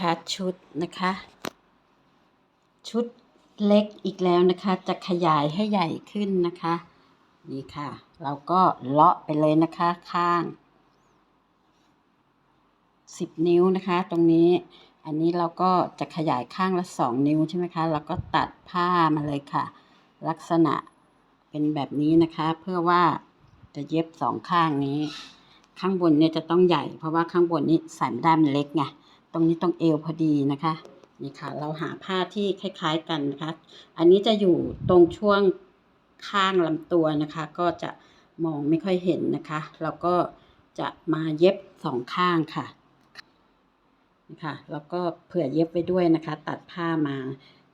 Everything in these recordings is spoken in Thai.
ค่ะชุดนะคะ ชุดเล็กอีกแล้วนะคะ จะขยายให้ใหญ่ขึ้นนะคะ นี่ค่ะ เราก็เลาะไปเลยนะคะข้าง 10 นิ้วนะคะ ตรงนี้อันนี้เราก็จะขยายข้างละ 2 นิ้วใช่ไหมคะแล้วก็ตัดผ้ามาเลยค่ะ ลักษณะเป็นแบบนี้นะคะ เพื่อว่าจะเย็บสองข้างนี้ ข้างบนเนี่ยจะต้องใหญ่ เพราะว่าข้างบนนี้ใส่ไม่ได้มันเล็กไง ตรงนี้ตรงเอวพอดีนะคะนี่ค่ะเราหาผ้าที่คล้ายๆกันนะคะ อันนี้จะอยู่ตรงช่วงข้างลำตัวนะคะ ก็จะมองไม่ค่อยเห็นนะคะเราก็จะมาเย็บสองข้างค่ะนะคะแล้วก็เผื่อเย็บไว้ด้วยนะคะ ตัดผ้ามา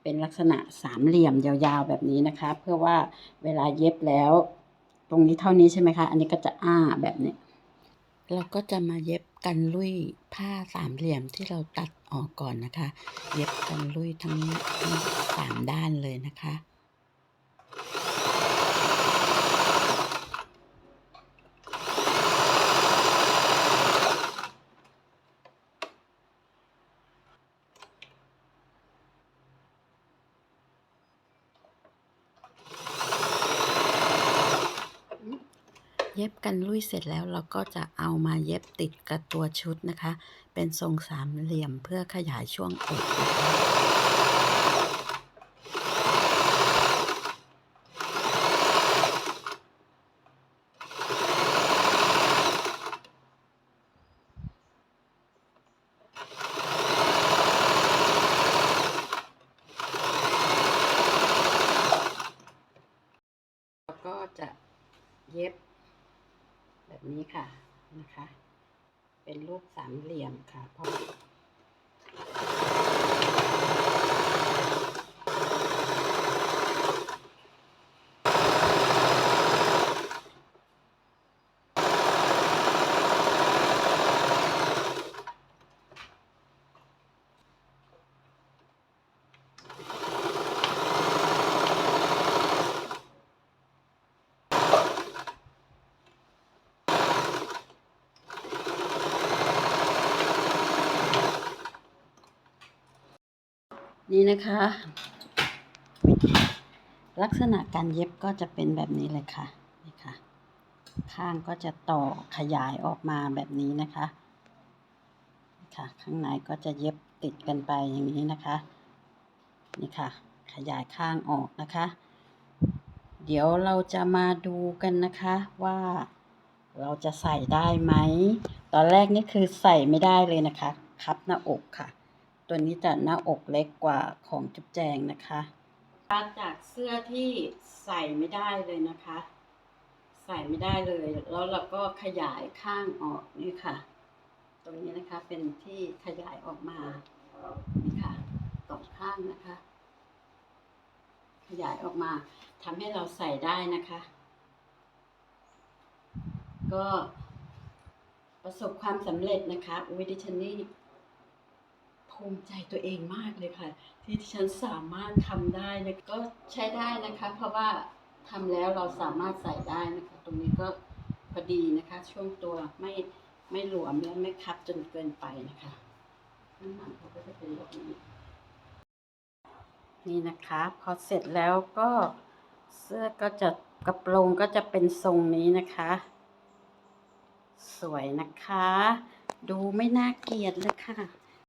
เป็นลักษณะสามเหลี่ยมยาวๆแบบนี้นะคะ เพื่อว่าเวลาเย็บแล้ว ตรงนี้เท่านี้ใช่ไหมคะ อันนี้ก็จะอ้าแบบนี้ เราก็จะมาเย็บกันลุยผ้าสามเหลี่ยมที่เราตัดออกก่อนนะคะ เย็บกันลุยทั้งทั้งสามด้านเลยนะคะ เย็บกันลุยเสร็จแล้วเราก็จะเอามาเย็บติดกับตัวชุดนะคะ เป็นทรงสามเหลี่ยมเพื่อขยายช่วงอกนะคะแล้วก็จะเย็บ แบบนี้ค่ะนะคะ เป็นรูปสามเหลี่ยมค่ะพ่อ นี่นะคะ ลักษณะการเย็บก็จะเป็นแบบนี้เลยค่ะนี่ค่ะ ข้างก็จะต่อขยายออกมาแบบนี้นะคะค่ะข้างในก็จะเย็บติดกันไปอย่างนี้นะคะ นี่ค่ะ ขยายข้างออกนะคะ เดี๋ยวเราจะมาดูกันนะคะว่าเราจะใส่ได้ไหม ตอนแรกนี่คือใส่ไม่ได้เลยนะคะ คับหน้าอกค่ะ ตัวนี้จะหน้าอกเล็กกว่าของจุ๊บแจงนะคะจากเสื้อที่ใส่ไม่ได้เลยนะคะ ใส่ไม่ได้เลย แล้วเราก็ขยายข้างออกนี่ค่ะ ตรงนี้นะคะเป็นที่ขยายออกมานี่ค่ะสองข้างนะคะ ขยายออกมาทำให้เราใส่ได้นะคะ ก็ประสบความสำเร็จนะคะอุ้ยดิฉันนี่ ภูมิใจตัวเองมากเลยค่ะ ที่ดิฉันสามารถทำได้นะก็ใช้ได้นะคะ เพราะว่าทำแล้วเราสามารถใส่ได้นะคะ ตรงนี้ก็พอดีนะคะ ช่วงตัวไม่ไม่หลวมและไม่คับจนเกินไปนะคะข้างหลังเขาก็จะเป็นแบบนี้นี่นะคะ พอเสร็จแล้วก็เสื้อก็จะกระโปรงก็จะเป็นทรงนี้นะคะ สวยนะคะ ดูไม่น่าเกลียดเลยค่ะ